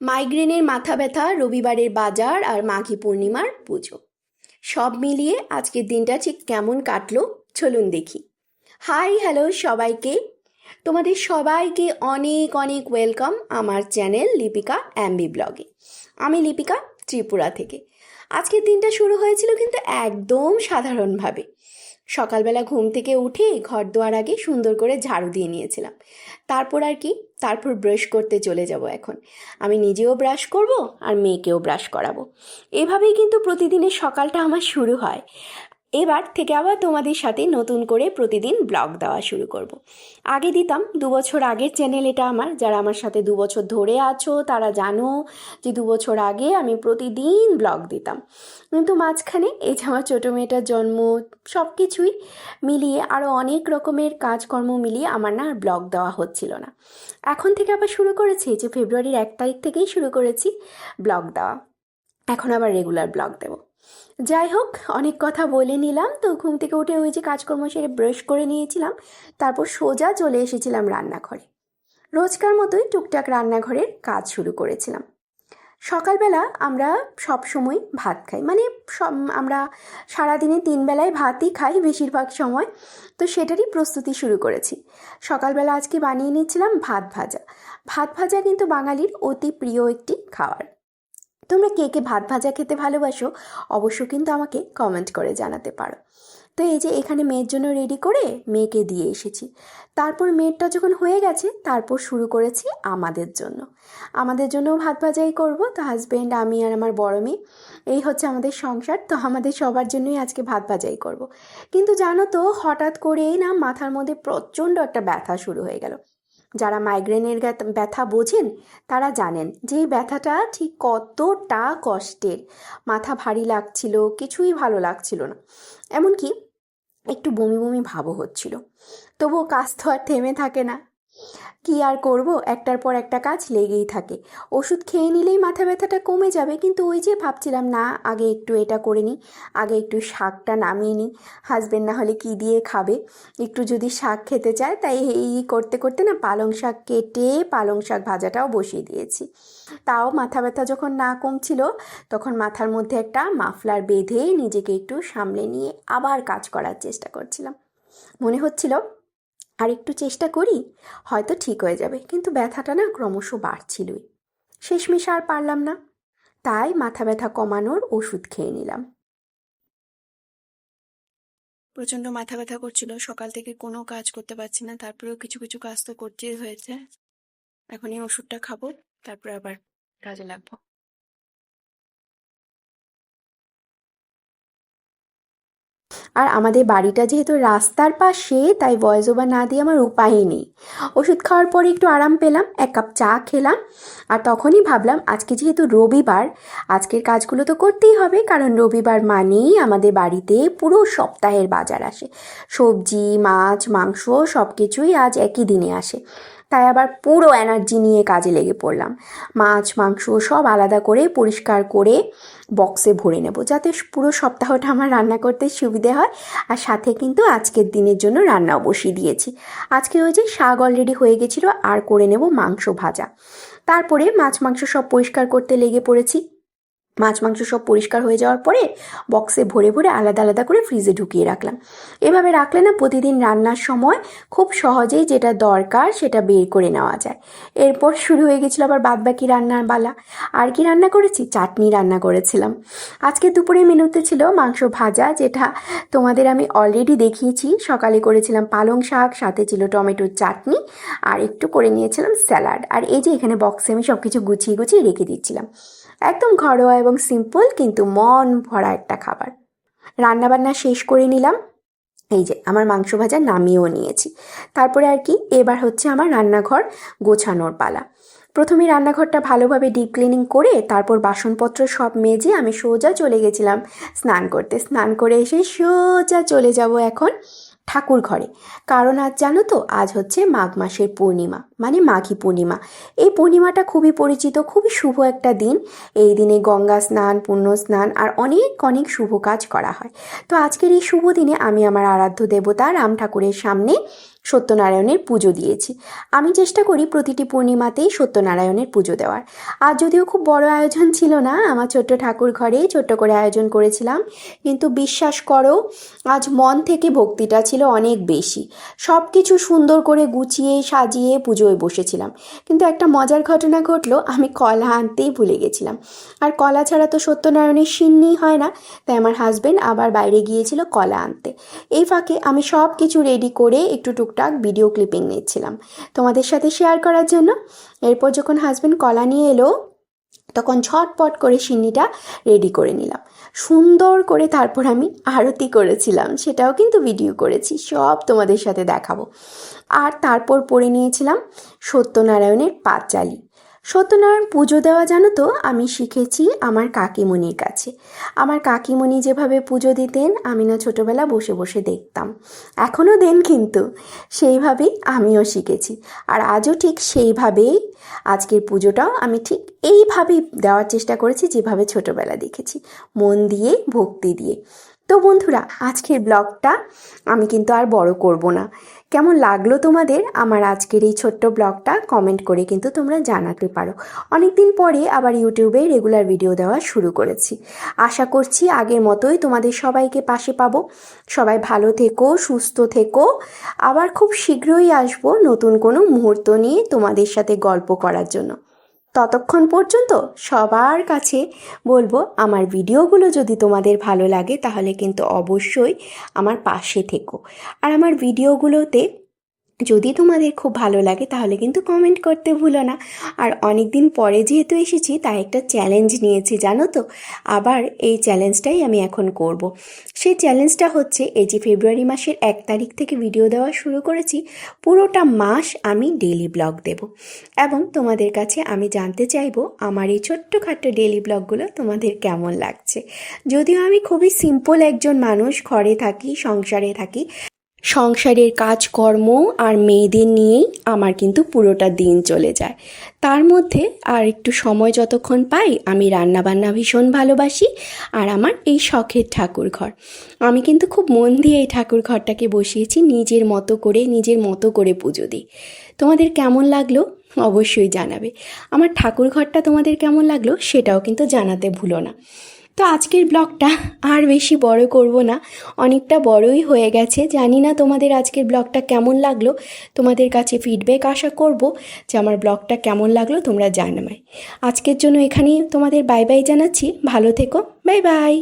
মাইগ্রেনের মাথা ব্যথা, রবিবারের বাজার আর মাঘী পূর্ণিমার পুজো। সব মিলিয়ে আজকের দিনটা ঠিক কেমন কাটলো চলুন দেখি। হাই, হ্যালো সবাইকে। তোমাদের সবাইকে অনেক অনেক ওয়েলকাম আমার চ্যানেল লিপিকা অ্যাম্বি ব্লগে। আমি লিপিকা ত্রিপুরা থেকে। আজকের দিনটা শুরু হয়েছিল কিন্তু একদম সাধারণভাবে। সকালবেলা ঘুম থেকে উঠে ঘর দোয়ার আগে সুন্দর করে ঝাড়ু দিয়ে নিয়েছিলাম। তারপর আর কি? তারপর ব্রাশ করতে চলে যাব এখন। আমি নিজেও ব্রাশ করব আর মেয়েকেও ব্রাশ করাবো। এভাবেই কিন্তু প্রতিদিনের সকালটা আমার শুরু হয়। এবার থেকে আবার তোমাদের সাথে নতুন করে প্রতিদিন ব্লগ দেওয়া শুরু করব। আগে দিতাম, দু বছর আগের চ্যানেল এটা আমার। যারা আমার সাথে দু বছর ধরে আছো, তারা জানো যে দু বছর আগে আমি প্রতিদিন ব্লগ দিতাম। কিন্তু মাঝখানে এই যে আমার ছোটো মেয়েটার জন্ম সব কিছুই মিলিয়ে আরও অনেক রকমের কাজকর্ম মিলিয়ে আমার না আর ব্লগ দেওয়া হচ্ছিল না। এখন থেকে আবার শুরু করেছি, যে ফেব্রুয়ারির এক তারিখ থেকেই শুরু করেছি ব্লগ দেওয়া। এখন আবার রেগুলার ব্লগ দেবো। যাই হোক অনেক কথা বলে নিলাম। তো ঘুম থেকে উঠে ওই যে কাজকর্ম সেরে ব্রাশ করে নিয়েছিলাম। তারপর সোজা চলে এসেছিলাম রান্নাঘরে। রোজকার মতোই টুকটাক রান্নাঘরের কাজ শুরু করেছিলাম। সকালবেলা আমরা সব সময় ভাত খাই। মানে সব, আমরা সারাদিনে তিন বেলায় ভাতই খাই বেশিরভাগ সময়। তো সেটারই প্রস্তুতি শুরু করেছি। সকালবেলা আজকে বানিয়ে নিয়েছিলাম ভাত ভাজা। ভাত ভাজা কিন্তু বাঙালির অতি প্রিয় একটি খাবার। তোমরা কে কে ভাত ভাজা খেতে ভালোবাসো অবশ্য কিন্তু আমাকে কমেন্ট করে জানাতে পারো। তো এই যে এখানে মেয়ের জন্য রেডি করে মেয়েকে দিয়ে এসেছি। তারপর মেয়েরটা যখন হয়ে গেছে, তারপর শুরু করেছি আমাদের জন্য। আমাদের জন্য ভাত ভাজাই করব, তো হাজব্যান্ড আমি আর আমার বড় মেয়ে। এই হচ্ছে আমাদের সংসার, তো আমাদের সবার জন্যই আজকে ভাত ভাজাই করব। কিন্তু জানো তো, হঠাৎ করেই না মাথার মধ্যে প্রচণ্ড একটা ব্যথা শুরু হয়ে গেল। যারা মাইগ্রেনের ব্যথা বোঝেন, তারা জানেন যে এই ব্যথাটা ঠিক কতটা কষ্টের। মাথা ভারী লাগছিল, কিছুই ভালো লাগছিল না। এমনকি একটু বমি বমি ভাবও হচ্ছিল। তবুও কাজ তো আর থেমে থাকে না। কি আর করব? একটার পর একটা কাজ লেগেই থাকে। ওষুধ খেয়ে নিলেই মাথা ব্যথাটা কমে যাবে, কিন্তু ওই যে ভাবছিলাম, না, আগে একটু এটা করে নিই, আগে একটু শাকটা নামিয়ে নিই। হাজব্যান্ড না হলে কি দিয়ে খাবে? একটু যদি শাক খেতে চায়, তাই এই করতে করতে না পালং শাক কেটে পালং শাক ভাজাটাও বসিয়ে দিয়েছি। তাও মাথা ব্যথা যখন না কমছিল, তখন মাথার মধ্যে একটা মাফলার বেঁধে নিজেকে একটু সামলে নিয়ে আবার কাজ করার চেষ্টা করছিলাম। মনে হচ্ছিল আর একটু চেষ্টা করি, হয়তো ঠিক হয়ে যাবে। কিন্তু ব্যথাটা না ক্রমশ বাড়ছিলই। শেষমেশ আর পারলাম না। তাই মাথা ব্যথা কমানোর ওষুধ খেয়ে নিলাম। প্রচণ্ড মাথা ব্যথা করছিল। সকাল থেকে কোনো কাজ করতে পারছি না। তারপরেও কিছু কিছু কাজ তো করতেই হয়েছে। এখন এই ওষুধটা খাব, তারপরে আবার কাজে লাগবো। আর আমাদের বাড়িটা যেহেতু রাস্তার পাশে, তাই ভয়েস ওভার না দিয়ে আমার উপায়ই নেই। ওষুধ খাওয়ার পরে একটু আরাম পেলাম, এক কাপ চা খেলাম। আর তখনই ভাবলাম, আজকে যেহেতু রবিবার, আজকের কাজগুলো তো করতেই হবে, কারণ রবিবার মানেই আমাদের বাড়িতে পুরো সপ্তাহের বাজার আসে। সবজি, মাছ, মাংস সব কিছুই আজ একই দিনে আসে। তাই আবার পুরো এনার্জি নিয়ে কাজে লেগে পড়লাম। মাছ, মাংস সব আলাদা করে পরিষ্কার করে বক্সে ভরে নেব যাতে পুরো সপ্তাহটা আমার রান্না করতে সুবিধে হয়। আর সাথে কিন্তু আজকের দিনের জন্য রান্নাও বসিয়ে দিয়েছি। আজকে ওই যে শাক অলরেডি হয়ে গেছিল, আর করে নেব মাংস ভাজা। তারপরে মাছ, মাংস সব পরিষ্কার করতে লেগে পড়েছি। মাছ মাংস সব পরিষ্কার হয়ে যাওয়ার পরে বক্সে ভরে ভরে আলাদা আলাদা করে ফ্রিজে ঢুকিয়ে রাখলাম। এভাবে রাখলে না প্রতিদিন রান্নার সময় খুব সহজেই যেটা দরকার সেটা বের করে নেওয়া যায়। এরপর শুরু হয়ে গেছিল আবার বাদবাকি রান্নার বালা আর কি রান্না করেছি? চাটনি রান্না করেছিলাম। আজকে দুপুরে মেনুতে ছিল মাংস ভাজা, যেটা তোমাদের আমি অলরেডি দেখিয়েছি। সকালে করেছিলাম পালং শাক, সাথে ছিল টমেটোর চাটনি, আর একটু করে নিয়েছিলাম স্যালাড। আর এই যে এখানে বক্সে আমি সব কিছু গুছিয়ে গুছিয়ে রেখে দিচ্ছিলাম। একদম ঘরোয়া এবং সিম্পল কিন্তু মন ভরা একটা খাবার। রান্নাবান্না শেষ করে নিলাম। এই যে, আমার মাংস ভাজা নামিয়েও নিয়েছি। তারপরে আর কি, এবার হচ্ছে আমার রান্নাঘর গোছানোর পালা। প্রথমে রান্নাঘরটা ভালোভাবে ডিপ ক্লিনিং করে তারপর বাসনপত্র সব মেজে আমি সোজা চলে গেছিলাম স্নান করতে। স্নান করে এসে সোজা চলে যাব এখন ঠাকুর ঘরে। কারণ আজ জানো তো, আজ হচ্ছে মাঘ মাসের পূর্ণিমা মানে মাঘী পূর্ণিমা। এই পূর্ণিমাটা খুবই পরিচিত, খুবই শুভ একটা দিন। এই দিনে গঙ্গা স্নান, পুণ্য স্নান আর অনেক অনেক শুভ কাজ করা হয়। তো আজকের এই শুভ দিনে আমি আমার আরাধ্য দেবতা রাম ঠাকুরের সামনে সত্যনারায়ণের পুজো দিয়েছি। আমি চেষ্টা করি প্রতিটি পূর্ণিমাতেই সত্যনারায়ণের পুজো দেওয়ার। আর যদিও খুব বড় আয়োজন ছিল না, আমার ছোট্ট ঠাকুর ঘরে ছোট্ট করে আয়োজন করেছিলাম। কিন্তু বিশ্বাস করো, আজ মন থেকে ভক্তিটা ছিল অনেক বেশি। সব কিছু সুন্দর করে গুছিয়ে, সাজিয়ে পুজোয় বসেছিলাম। কিন্তু একটা মজার ঘটনা ঘটলো, আমি কলা আনতেই ভুলে গেছিলাম। আর কলা ছাড়া তো সত্যনারায়ণের সিন্নি হয় না, তাই আমার হাজব্যান্ড আবার বাইরে গিয়েছিল কলা আনতে। এই ফাঁকে আমি সব কিছু রেডি করে একটু টুকটাক ভিডিও ক্লিপিং নিচ্ছিলাম। তোমাদের সাথে শেয়ার করার জন্য এরপর যখন হাজব্যান্ড কলা নিয়ে এলো, তখন ঝটপট করে সিন্নিটা রেডি করে নিলাম। সুন্দর করে তারপর আমি আরতি করেছিলাম, সেটাও কিন্তু ভিডিও করেছি, সব তোমাদের সাথে দেখাবো। আর তারপর পরে নিয়েছিলাম সত্যনারায়ণের পাঁচালি। সত্যনারায়ণ পুজো দেওয়া জানো তো, আমি শিখেছি আমার কাকিমণির কাছে। আমার কাকিমণি যেভাবে পুজো দিতেন, আমি না ছোটোবেলা বসে বসে দেখতাম। এখনও দেন কিন্তু, সেইভাবেই আমিও শিখেছি। আর আজও ঠিক সেইভাবেই আজকের পুজোটাও আমি ঠিক এইভাবেই দেওয়ার চেষ্টা করেছি, যেভাবে ছোটোবেলা দেখেছি। মন দিয়ে, ভক্তি দিয়ে। তো বন্ধুরা, আজকের ব্লগটা আমি কিন্তু আর বড় করব না। কেমন লাগল তোমাদের আমার আজকের এই ছোট্ট ব্লগটা কমেন্ট করে কিন্তু তোমরা জানাতে পারো। অনেক দিন পরে আবার ইউটিউবে রেগুলার ভিডিও দেওয়া শুরু করেছি। আশা করছি আগের মতোই তোমাদের সবাইকে পাশে পাবো। সবাই ভালো থেকো, সুস্থ থেকো। আবার খুব শীঘ্রই আসব নতুন কোনো মুহূর্ত নিয়ে তোমাদের সাথে গল্প করার জন্য। ততক্ষণ পর্যন্ত সবার কাছে বলব, আমার ভিডিওগুলো যদি তোমাদের ভালো লাগে তাহলে কিন্তু অবশ্যই আমার পাশে থেকো। আর আমার ভিডিওগুলোতে যদি তোমাদের খুব ভালো লাগে, তাহলে কিন্তু কমেন্ট করতে ভুলো না। আর অনেক দিন পরে যেহেতু এসেছি, তাই একটা চ্যালেঞ্জ নিয়েছি, জানো তো? আবার এই চ্যালেঞ্জটাই আমি এখন করব। সেই চ্যালেঞ্জটা হচ্ছে, এই যে ফেব্রুয়ারি মাসের এক তারিখ থেকে ভিডিও দেওয়া শুরু করেছি, পুরোটা মাস আমি ডেলি ব্লগ দেব। এবং তোমাদের কাছে আমি জানতে চাইব, আমার এই ছোট্টখাট্টো ডেলি ব্লগগুলো তোমাদের কেমন লাগছে? যদিও আমি খুবই সিম্পল একজন মানুষ, ঘরে থাকি, সংসারে থাকি সংসারের কাজকর্ম আর মেয়েদের নিয়েই আমার কিন্তু পুরোটা দিন চলে যায়। তার মধ্যে আর একটু সময় যতক্ষণ পাই আমি রান্নাবান্না ভীষণ ভালোবাসি আর আমার এই শখের ঠাকুর ঘর আমি কিন্তু খুব মন দিয়ে এই ঠাকুর ঘরটাকে বসিয়েছি, নিজের মতো করে, নিজের মতো করে পুজো দিই। তোমাদের কেমন লাগল অবশ্যই জানাবে। আমার ঠাকুর ঘরটা তোমাদের কেমন লাগল সেটাও কিন্তু জানাতে ভুলো না। তো আজকের ব্লগটা আর বেশি বড় করব না। অনেকটা বড়ই হয়ে গেছে। জানি না তোমাদের আজকের ব্লগটা কেমন লাগল। তোমাদের কাছে ফিডব্যাক আশা করব যে আমার ব্লগটা কেমন লাগল তোমরা জানামায় আজকের জন্য এখানেই তোমাদের বাই বাই জানাচ্ছি। ভালো থেকো। Bye bye